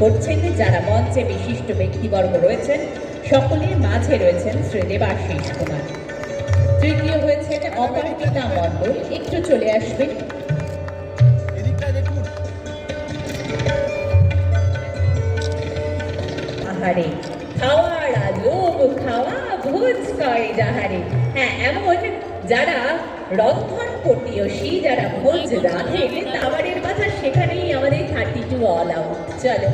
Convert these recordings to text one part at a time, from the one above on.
করছেন, যারা মঞ্চে বিশিষ্ট ব্যক্তিবর্গ রয়েছেন, সকলের মাঝে রয়েছেন শ্রী দেবাশিস কুমার। তৃতীয় হয়েছেন অপরাজিতা মণ্ডল। একটু চলে আসবেন আহারে, খাওয়ার লোভ খাওয়া ভোজ করে যাহারে। হ্যাঁ এমন যারা রন্ধন পটীয়সী যারা ভোজ রাধে, তাবারের কথা অল আউট চলো।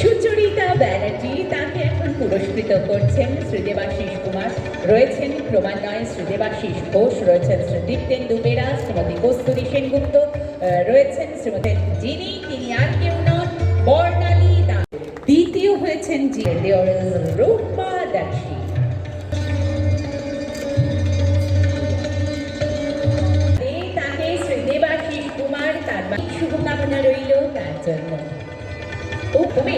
সুচরিতা ব্যানার্জি তাকে এখন পুরস্কৃত করছেন শ্রীদেবাশিস কুমার। রয়েছেন ক্রমান্বয়ে শ্রীদেবাশিস ঘোষ, রয়েছেন শ্রী দীপ্তেন্দু বেরা শ্রীমতী কস্তুরী সেনগুপ্ত রয়েছেন শ্রীমতী যিনি জন্য ও তুমি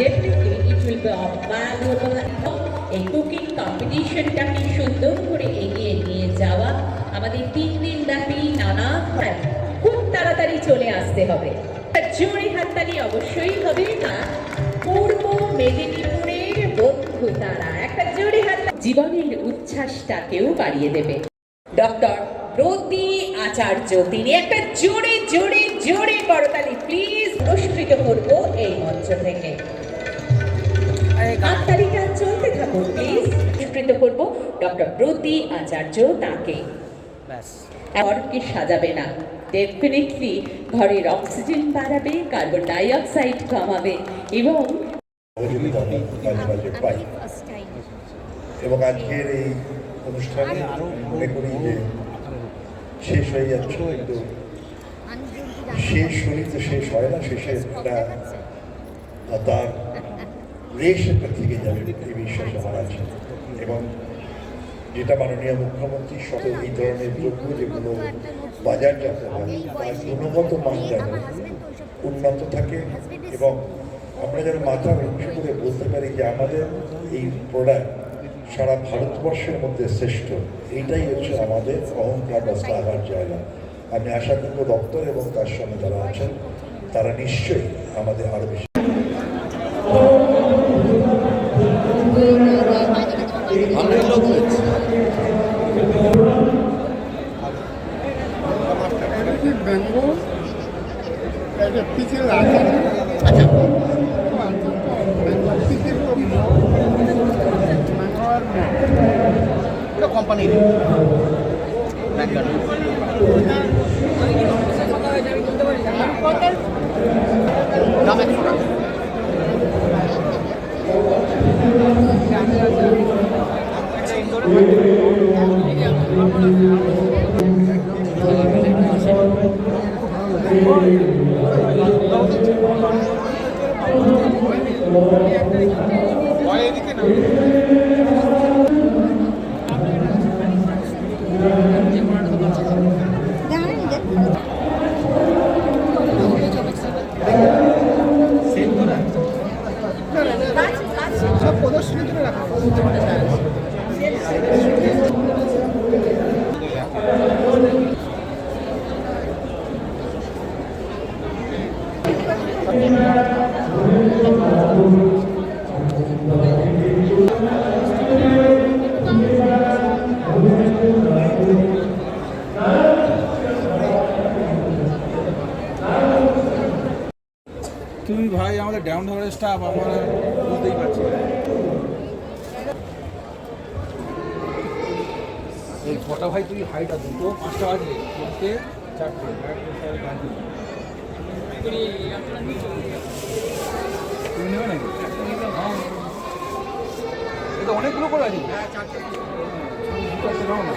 Definitely, it will be of valuable এই কুকিং কম্পিটিশনটাকে সুন্দর করে এগিয়ে নিয়ে যাওয়া? আমাদের তিন দিন ব্যাপী নানা খুব তাড়াতাড়ি চলে আসতে হবে। জোরে হাততালি অবশ্যই হবে না। পূর্ব মেদিনীপুরের বন্ধু তারা একটা জোরে হাত জীবনের উচ্ছ্বাসটাকেও বাড়িয়ে দেবে। ডক্টর প্রতি আচার্য তিনি একটা জোরে জোরে জোরে করতালি। প্লিজ পুরস্কৃত করব এই মঞ্চ থেকে। হাততালিটা চলতে থাকুন প্লিজ পুরস্কৃত করব ডক্টর প্রতি আচার্য তাকে। ঘরকে সাজাবে না? ডেফিনেটলি ঘরের অক্সিজেন বাড়াবে কার্বন ডাই অক্সাইড কমাবে এবং এবং আজকের এই অনুষ্ঠানে মনে করি যে শেষ হয়ে যাচ্ছে কিন্তু শেষ হলেই তো শেষ হয় না শেষে একটা তার রেশ একটা থেকে যাবে এই বিশ্বাস আমার আছে। এবং যেটা মাননীয় মুখ্যমন্ত্রী সহ এই ধরনের দ্রব্য যেগুলো বাজারজাত হয় তার গুণগত মান যেন উন্নত থাকে এবং আমরা যেন মাথা উঁচু করে বলতে পারি যে আমাদের এই প্রোডাক্ট সারা ভারতবর্ষের মধ্যে শ্রেষ্ঠ এইটাই হচ্ছে আমাদের অহংকার বা শ্লাঘার জায়গা আমি আশা করব দপ্তর এবং তার সঙ্গে যারা আছেন তারা নিশ্চয়ই আমাদের আরও বেশি অনেক লোক হয়েছে বেঙ্গল আচ্ছা বেঙ্গল পিকেল তো বেঙ্গল কোম্পানির দাম একশো টাকা সব ভাই আমাদের ডাউন টাউনের স্টাফ আমরা বুঝতেই পারছি। এই ছটা ভাই, তুই হাইটা দুটো পাঁচটা বাজে করতে চারটে তুমি নেবে নাকি? হ্যাঁ। এটা অনেকগুলো করে আছে একটা দাও না।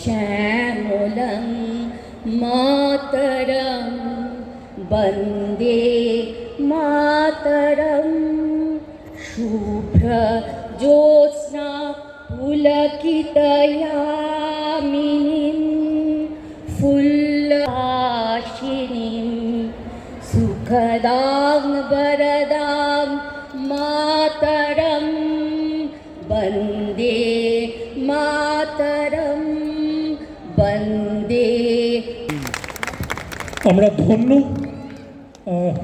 श्यामलं मातरं वन्दे मातरं शुभ्रज्योत्स्ना पुलकितयामिनीं फुल्लाशिनीं सुखदां वरदां मातरं वन्दे আমরা ধন্য।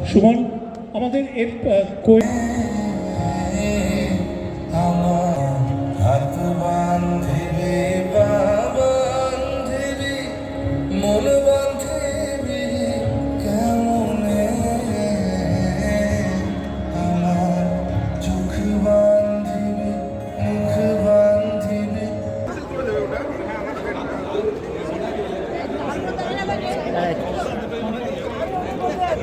সুমন আমাদের এর